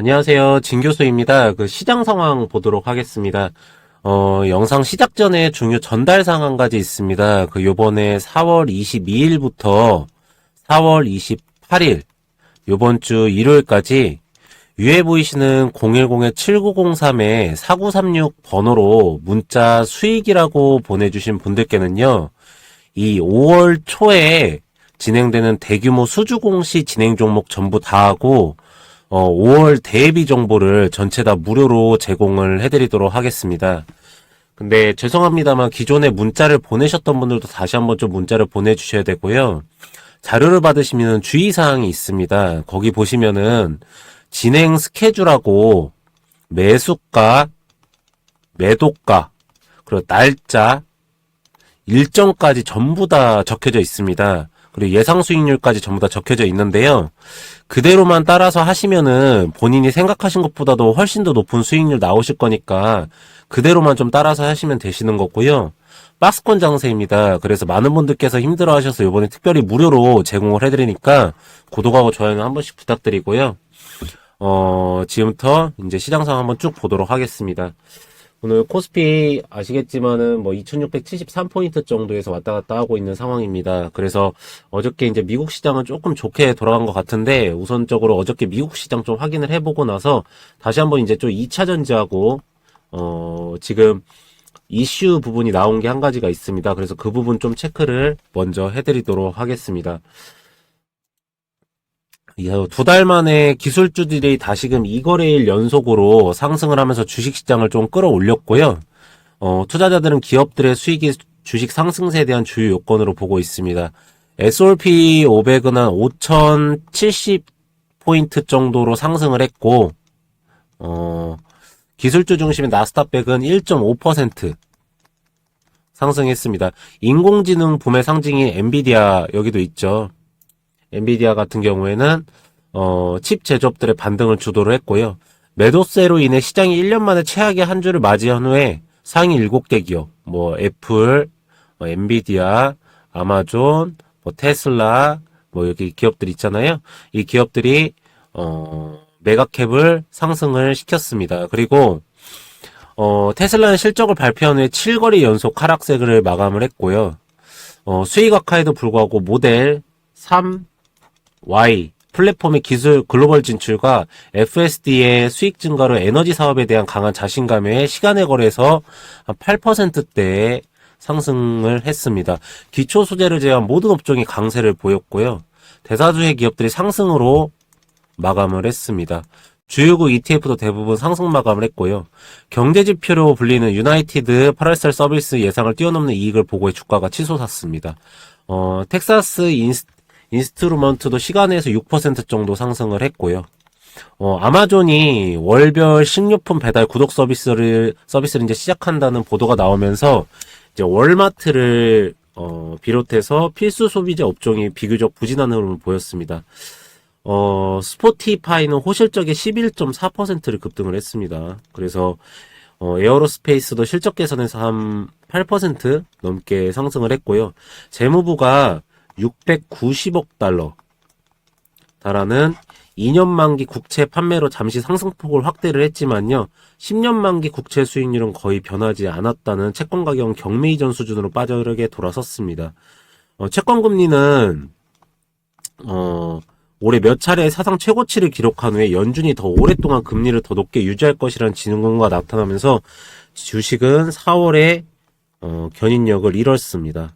안녕하세요. 진 교수입니다. 그 시장 상황 보도록 하겠습니다. 어, 영상 시작 전에 중요 전달 가지 있습니다. 그 요번에 4월 22일부터 4월 28일, 요번 주 일요일까지 위에 보이시는 010-7903-4936 번호로 문자 수익이라고 보내주신 분들께는요, 이 5월 초에 진행되는 대규모 수주공시 진행 종목 전부 다 하고, 어, 5월 대비 정보를 전체 다 무료로 제공을 해드리도록 하겠습니다. 근데 죄송합니다만 기존에 문자를 보내셨던 분들도 다시 한번 좀 문자를 보내주셔야 되고요. 자료를 받으시면 주의사항이 있습니다. 거기 보시면은 진행 스케줄하고 매수가, 매도가, 그리고 날짜, 일정까지 전부 다 적혀져 있습니다. 그리고 예상 수익률까지 전부 다 적혀져 있는데요. 그대로만 따라서 하시면은 본인이 생각하신 것보다도 훨씬 더 높은 수익률 나오실 거니까 그대로만 좀 따라서 하시면 되시는 거고요. 박스권 장세입니다. 그래서 많은 분들께서 힘들어 하셔서 이번에 특별히 무료로 제공을 해드리니까 구독하고 좋아요는 한 번씩 부탁드리고요. 어, 지금부터 이제 시장 상황 한번 쭉 보도록 하겠습니다. 오늘 코스피 아시겠지만은 뭐 2673포인트 정도에서 왔다 갔다 하고 있는 상황입니다. 그래서 어저께 이제 미국 시장은 조금 좋게 돌아간 것 같은데 우선적으로 어저께 미국 시장 좀 확인을 해보고 나서 다시 한번 이제 좀 2차 전지하고 어 지금 이슈 부분이 나온 게 한 가지가 있습니다. 그래서 그 부분 좀 체크를 먼저 해드리도록 하겠습니다. 두 달 만에 기술주들이 다시금 2거래일 연속으로 상승을 하면서 주식시장을 좀 끌어올렸고요. 어, 투자자들은 기업들의 수익이 주식 상승세에 대한 주요 요건으로 보고 있습니다. S&P 500은 한 5,070포인트 정도로 상승을 했고, 어, 기술주 중심의 나스닥백은 1.5% 상승했습니다. 인공지능 붐의 상징인 엔비디아 여기도 있죠. 엔비디아 같은 경우에는 어, 칩 제조업들의 반등을 주도를 했고요. 매도세로 인해 시장이 1년 만에 최악의 한 주를 맞이한 후에 상위 7개 기업, 뭐 애플, 뭐 엔비디아, 아마존, 뭐 테슬라, 뭐 여기 기업들 있잖아요. 이 기업들이 어, 메가캡을 상승을 시켰습니다. 그리고 어, 테슬라는 실적을 발표한 후에 7거리 연속 하락세를 마감을 했고요. 어, 수익 악화에도 불구하고 모델 3, Y 플랫폼의 기술 글로벌 진출과 FSD의 수익 증가로 에너지 사업에 대한 강한 자신감에 시간의 거래에서 한 8%대의 상승을 했습니다. 기초 소재를 제외한 모든 업종이 강세를 보였고요. 대다수의 기업들이 상승으로 마감을 했습니다. 주요국 ETF도 대부분 상승 마감을 했고요. 경제지표로 불리는 유나이티드 8월달 서비스 예상을 뛰어넘는 이익을 보고의 주가가 치솟았습니다. 어, 텍사스 인스, 인스트루먼트도 시간에서 6% 정도 상승을 했고요. 어, 아마존이 월별 식료품 배달 구독 서비스를, 서비스를 이제 시작한다는 보도가 나오면서 이제 월마트를 어, 비롯해서 필수 소비재 업종이 비교적 부진한 흐름을 보였습니다. 어, 스포티파이는 호실적의 11.4%를 급등을 했습니다. 그래서 어, 에어로스페이스도 실적 개선에서 한 8% 넘게 상승을 했고요. 재무부가 690억 달러 달하는 2년 만기 국채 판매로 잠시 상승폭을 확대를 했지만요. 10년 만기 국채 수익률은 거의 변하지 않았다는 채권 가격은 경매 이전 수준으로 빠르게 돌아섰습니다. 어, 채권 금리는 어, 올해 몇 차례 사상 최고치를 기록한 후에 연준이 더 오랫동안 금리를 더 높게 유지할 것이라는 진흥공가 나타나면서 주식은 4월에 어, 견인력을 잃었습니다.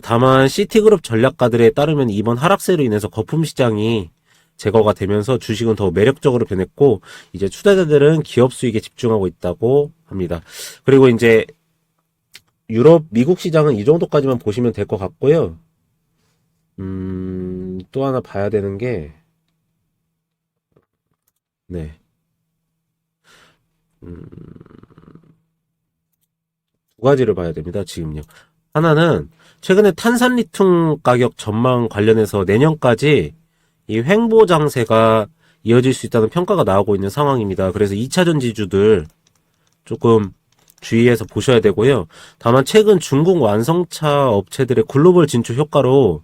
다만 시티그룹 전략가들에 따르면 이번 하락세로 인해서 거품 시장이 제거가 되면서 주식은 더 매력적으로 변했고 이제 투자자들은 기업 수익에 집중하고 있다고 합니다. 그리고 이제 유럽, 미국 시장은 이 정도까지만 보시면 될 것 같고요. 음, 또 하나 봐야 되는 게, 네. 음, 두 가지를 봐야 됩니다, 지금요. 하나는, 최근에 탄산 리튬 가격 전망 관련해서 내년까지 이 횡보 장세가 이어질 수 있다는 평가가 나오고 있는 상황입니다. 그래서 2차 전지주들 조금 주의해서 보셔야 되고요. 다만 최근 중국 완성차 업체들의 글로벌 진출 효과로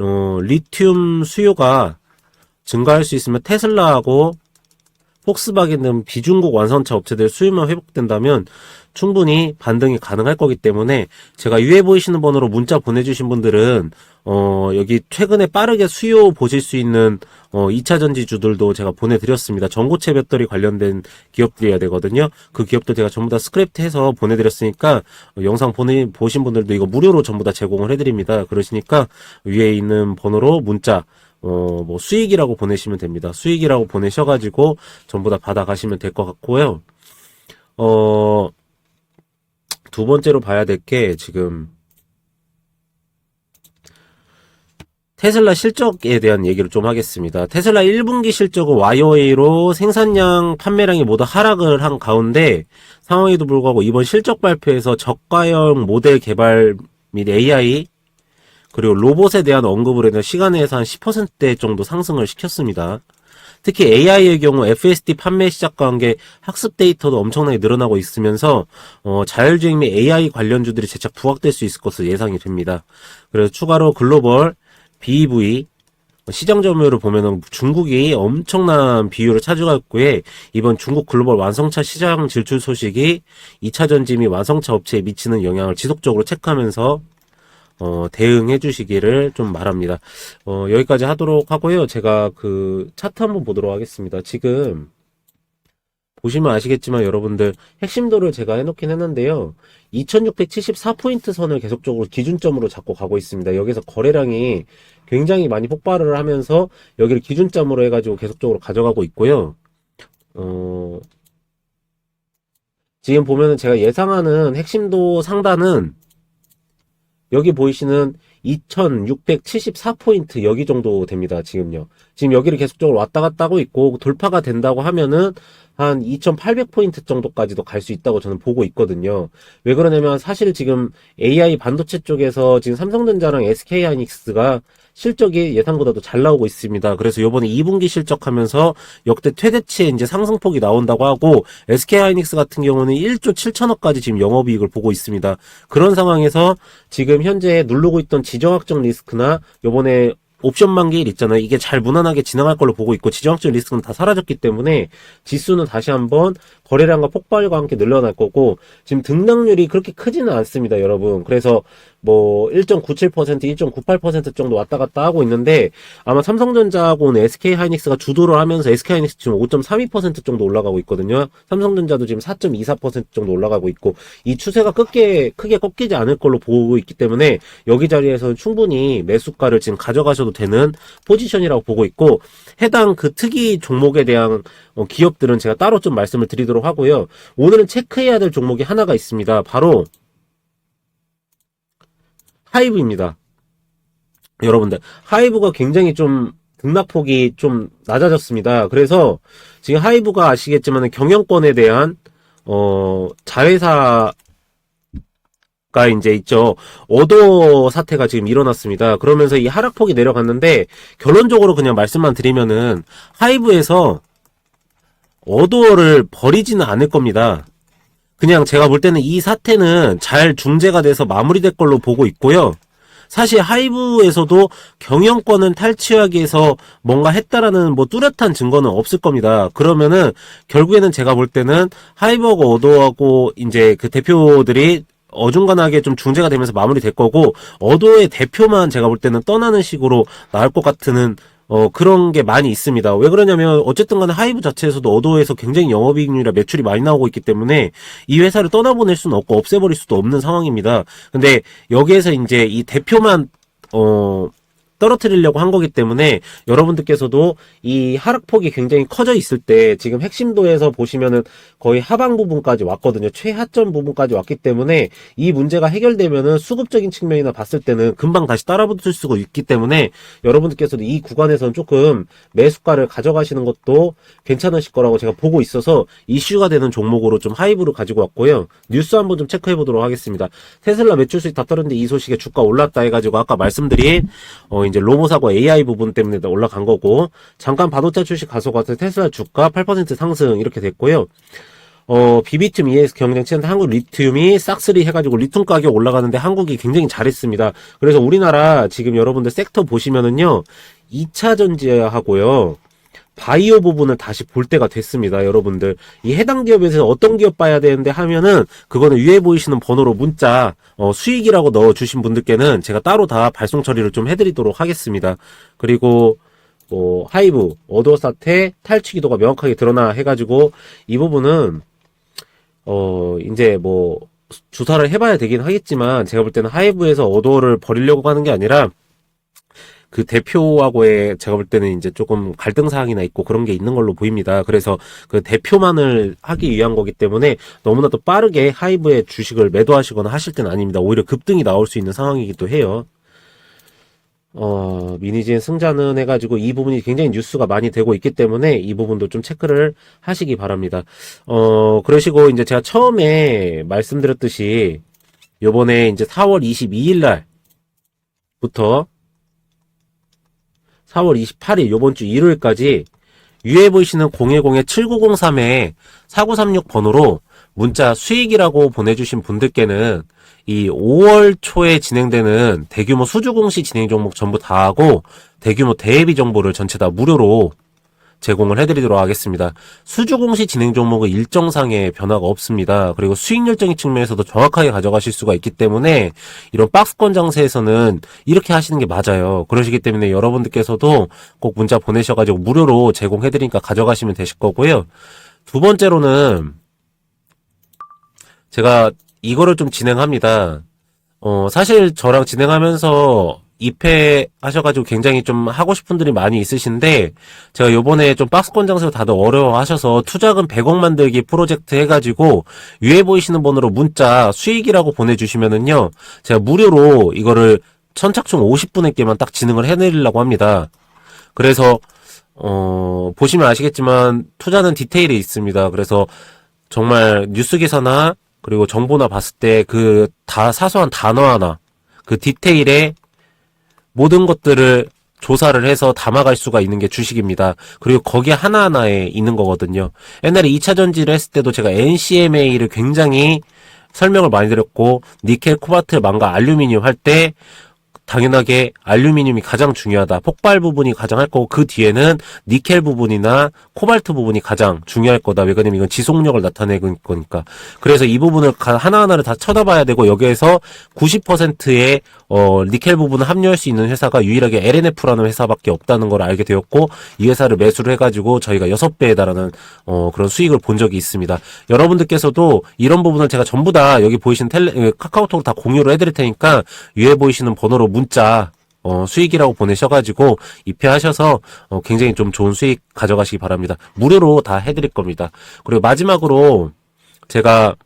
어, 리튬 수요가 증가할 수 있으면 테슬라하고 폭스바겐 등 비중국 완성차 업체들 수요만 회복된다면 충분히 반등이 가능할 거기 때문에 제가 위에 보이시는 번호로 문자 보내주신 분들은 어 여기 최근에 빠르게 수요 보실 수 있는 어 2차 전지주들도 제가 보내드렸습니다. 전고체 배터리 관련된 기업들이어야 되거든요. 그 기업도 제가 전부 다 스크립트해서 보내드렸으니까 어, 영상 보내 보신 분들도 이거 무료로 전부 다 제공을 해드립니다. 그러시니까 위에 있는 번호로 문자 어, 뭐, 수익이라고 보내시면 됩니다. 수익이라고 보내셔가지고, 전부 다 받아가시면 될 것 같고요. 어, 두 번째로 봐야 될 게, 지금, 테슬라 실적에 대한 얘기를 좀 하겠습니다. 테슬라 1분기 실적은 YOA로 생산량, 판매량이 모두 하락을 한 가운데, 상황에도 불구하고 이번 실적 발표에서 저가형 모델 개발 및 AI, 그리고 로봇에 대한 언급을 해서 시간에서 한 10%대 정도 상승을 시켰습니다. 특히 AI의 경우 FSD 판매 시작과 함께 학습 데이터도 엄청나게 늘어나고 있으면서 어, 자율주행 및 AI 관련주들이 재차 부각될 수 있을 것으로 예상이 됩니다. 그래서 추가로 글로벌 BEV 시장 점유율을 보면은 중국이 엄청난 비율을 있고요. 이번 중국 글로벌 완성차 시장 질출 소식이 2차 전지 및 완성차 업체에 미치는 영향을 지속적으로 체크하면서 어, 대응해 주시기를 좀 말합니다. 어, 여기까지 하도록 하고요. 제가 그 차트 한번 보도록 하겠습니다. 지금 보시면 아시겠지만 여러분들 핵심도를 제가 해놓긴 했는데요. 2674포인트 선을 계속적으로 기준점으로 잡고 가고 있습니다. 여기서 거래량이 굉장히 많이 폭발을 하면서 여기를 기준점으로 해가지고 계속적으로 가져가고 있고요. 어, 지금 보면은 제가 예상하는 핵심도 상단은 여기 보이시는 2674포인트 여기 정도 됩니다. 지금요. 지금 여기를 계속적으로 왔다 갔다 하고 있고 돌파가 된다고 하면은 한 2800포인트 정도까지도 갈 수 있다고 저는 보고 있거든요. 왜 그러냐면 사실 지금 AI 반도체 쪽에서 지금 삼성전자랑 SK 하이닉스가 실적이 예상보다도 잘 나오고 있습니다. 그래서 요번에 2분기 실적하면서 역대 최대치의 이제 상승폭이 나온다고 하고 SK 하이닉스 같은 경우는 1조 7천억까지 지금 영업이익을 보고 있습니다. 그런 상황에서 지금 현재 누르고 있던 지정학적 리스크나 요번에 옵션 만기일 있잖아요. 이게 잘 무난하게 진행할 걸로 보고 있고 지정학적 리스크는 다 사라졌기 때문에 지수는 다시 한번 거래량과 폭발과 함께 늘어날 거고 지금 등락률이 그렇게 크지는 않습니다, 여러분. 그래서 뭐 1.97%, 1.98% 정도 왔다 갔다 하고 있는데 아마 삼성전자하고는 SK 하이닉스가 주도를 하면서 SK 하이닉스 지금 5.32% 정도 올라가고 있거든요. 삼성전자도 지금 4.24% 정도 올라가고 있고 이 추세가 크게 크게 꺾이지 않을 걸로 보고 있기 때문에 여기 자리에서는 충분히 매수가를 지금 가져가셔도 되는 포지션이라고 보고 있고 해당 그 특이 종목에 대한 어, 기업들은 제가 따로 좀 말씀을 드리도록 하고요. 오늘은 체크해야 될 종목이 하나가 있습니다. 바로 하이브입니다. 여러분들 하이브가 굉장히 좀 등락폭이 좀 낮아졌습니다. 그래서 지금 하이브가 아시겠지만 경영권에 대한 어 자회사 가 이제 있죠. 어도 사태가 지금 일어났습니다. 그러면서 이 하락폭이 내려갔는데 결론적으로 그냥 말씀만 드리면은 하이브에서 어도어를 버리지는 않을 겁니다. 그냥 제가 볼 때는 이 사태는 잘 중재가 돼서 마무리될 걸로 보고 있고요. 사실 하이브에서도 경영권을 탈취하기 위해서 뭔가 했다라는 뭐 뚜렷한 증거는 없을 겁니다. 그러면은 결국에는 제가 볼 때는 하이브하고 어도하고 이제 그 대표들이 어중간하게 좀 중재가 되면서 마무리될 거고 어도의 대표만 제가 볼 때는 떠나는 식으로 나올 것 같은 어 그런 게 많이 있습니다. 왜 그러냐면 어쨌든 간에 하이브 자체에서도 어도에서 굉장히 영업이익률이나 매출이 많이 나오고 있기 때문에 이 회사를 떠나보낼 수는 없고 없애버릴 수도 없는 상황입니다. 근데 여기에서 이제 이 대표만 어 떨어뜨리려고 한 거기 때문에 여러분들께서도 이 하락폭이 굉장히 커져 있을 때 지금 핵심도에서 보시면은 거의 하방 부분까지 왔거든요. 최하점 부분까지 왔기 때문에 이 문제가 해결되면은 수급적인 측면이나 봤을 때는 금방 다시 따라붙을 수가 있기 때문에 여러분들께서도 이 구간에서는 조금 매수가를 가져가시는 것도 괜찮으실 거라고 제가 보고 있어서 이슈가 되는 종목으로 좀 하이브를 가지고 왔고요. 뉴스 한번 좀 체크해 보도록 하겠습니다. 테슬라 매출 수익 다 떨었는데 이 소식에 주가 올랐다 해가지고 아까 말씀드린 어 이제 로봇하고 AI 부분 때문에 올라간 거고 잠깐 반도체 출시 가속화해서 테슬라 주가 8% 상승 이렇게 됐고요. 어, 비비툼 ES 경쟁 치는데 한국 리튬이 싹쓸이 해가지고 리튬 가격 올라가는데 한국이 굉장히 잘했습니다. 그래서 우리나라 지금 여러분들 섹터 보시면은요, 2차 전지하고요, 바이오 부분을 다시 볼 때가 됐습니다, 여러분들. 이 해당 기업에서 어떤 기업 봐야 되는데 하면은 그거는 위에 보이시는 번호로 문자 어, 수익이라고 넣어 주신 분들께는 제가 따로 다 발송 처리를 좀 해드리도록 하겠습니다. 그리고 뭐 하이브, 어도 사태, 탈취기도가 명확하게 드러나 해가지고 이 부분은 어 이제 뭐 주사를 해봐야 되긴 하겠지만 제가 볼 때는 하이브에서 어도를 버리려고 하는 게 아니라 그 대표하고의 제가 볼 때는 이제 조금 갈등 사항이나 있고 그런 게 있는 걸로 보입니다. 그래서 그 대표만을 하기 위한 거기 때문에 너무나도 빠르게 하이브의 주식을 매도하시거나 하실 때는 아닙니다. 오히려 급등이 나올 수 있는 상황이기도 해요. 어, 미니진 승자는 해가지고 이 부분이 굉장히 뉴스가 많이 되고 있기 때문에 이 부분도 좀 체크를 하시기 바랍니다. 어, 그러시고 이제 제가 처음에 말씀드렸듯이 요번에 이제 4월 22일 날부터 4월 28일 요번 주 일요일까지 위에 보이시는 010-7903에 4936 번호로 문자 수익이라고 보내주신 분들께는 이 5월 초에 진행되는 대규모 수주 공시 진행 종목 전부 다 하고 대규모 대비 정보를 전체 다 무료로 제공을 해드리도록 하겠습니다. 수주 공시 진행 종목은 일정상의 변화가 없습니다. 그리고 수익 열정의 측면에서도 정확하게 가져가실 수가 있기 때문에 이런 박스권 장세에서는 이렇게 하시는 게 맞아요. 그러시기 때문에 여러분들께서도 꼭 문자 보내셔가지고 무료로 제공해드리니까 가져가시면 되실 거고요. 두 번째로는 제가 이거를 좀 진행합니다. 어, 사실 저랑 진행하면서 입회 하셔가지고 굉장히 좀 하고 싶은 분들이 많이 있으신데, 제가 요번에 좀 박스권 장세로 다들 어려워하셔서 투자금 100억 만들기 프로젝트 해가지고, 위에 보이시는 번호로 문자 수익이라고 보내주시면은요, 제가 무료로 이거를 선착순 50분에게만 딱 진행을 해드리려고 합니다. 그래서, 어, 보시면 아시겠지만, 투자는 디테일이 있습니다. 그래서, 정말 뉴스 기사나 그리고 정보나 봤을 때 그 다 사소한 단어 하나 그 디테일에 모든 것들을 조사를 해서 담아갈 수가 있는 게 주식입니다. 그리고 거기 하나하나에 있는 거거든요. 옛날에 2차 전지를 했을 때도 제가 NCMA를 굉장히 설명을 많이 드렸고 니켈, 코바트, 망가, 알루미늄 할 때 당연하게 알루미늄이 가장 중요하다. 폭발 부분이 가장 할 거고 그 뒤에는 니켈 부분이나 코발트 부분이 가장 중요할 거다. 왜냐면 이건 지속력을 나타내는 거니까. 그래서 이 부분을 가- 하나하나를 다 쳐다봐야 되고 여기에서 90%의 어, 니켈 부분을 합류할 수 있는 회사가 유일하게 LNF라는 회사밖에 없다는 걸 알게 되었고 이 회사를 매수를 해가지고 저희가 6배에 달하는 어, 그런 수익을 본 적이 있습니다. 여러분들께서도 이런 부분을 제가 전부 다 여기 보이시는 텔레, 에, 카카오톡으로 다 공유를 해드릴 테니까 위에 보이시는 번호로 문자 어, 수익이라고 보내셔가지고 입회하셔서 어, 굉장히 좀 좋은 수익 가져가시기 바랍니다. 무료로 다 해드릴 겁니다. 그리고 마지막으로 제가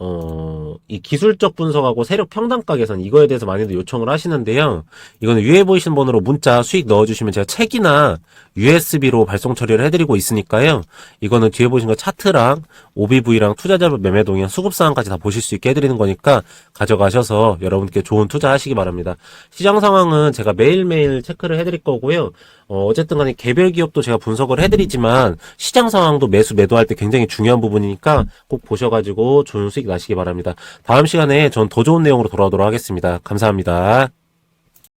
어, 이 기술적 분석하고 세력 평단가 개선 이거에 대해서 많이들 요청을 하시는데요. 이거는 위에 보이신 번호로 문자 수익 넣어주시면 제가 책이나 USB로 발송 처리를 해드리고 있으니까요. 이거는 뒤에 보신 거 차트랑 OBV랑 투자자 매매 동향 수급 사항까지 다 보실 수 있게 해드리는 거니까 가져가셔서 여러분께 좋은 투자 하시기 바랍니다. 시장 상황은 제가 매일매일 체크를 해드릴 거고요. 어, 어쨌든 간에 개별 기업도 제가 분석을 해드리지만 시장 상황도 매수 매도할 때 굉장히 중요한 부분이니까 꼭 보셔가지고 좋은 수익 나시기 바랍니다. 다음 시간에 전 더 좋은 내용으로 돌아오도록 하겠습니다. 감사합니다.